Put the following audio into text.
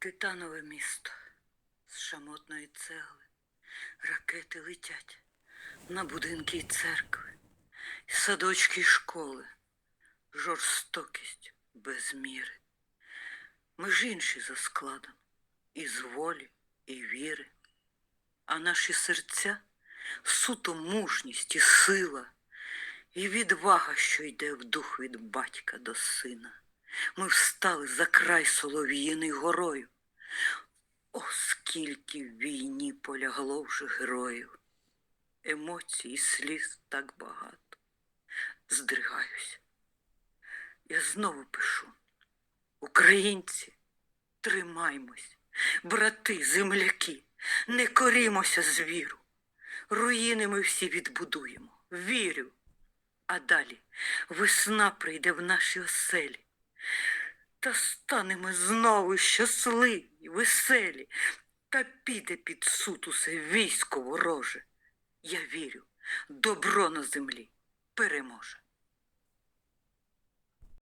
Титанове місто з шамотної цегли. Ракети летять на будинки й церкви, і садочки й школи, жорстокість без міри. Ми ж інші за складом, із волі, і віри, а наші серця суто мужність і сила, і відвага, що йде в дух від батька до сина. Ми встали за край солов'їний горою. О, скільки в війні полягло вже героїв. Емоцій і сліз так багато. Здригаюся. Я знову пишу. Українці, тримаймось, брати, земляки, не корімося звіру. Руїни ми всі відбудуємо. Вірю. А далі весна прийде в наші оселі. Та станемо знову щасливі, веселі, та піде під суд усе військо вороже. Я вірю, добро на землі переможе.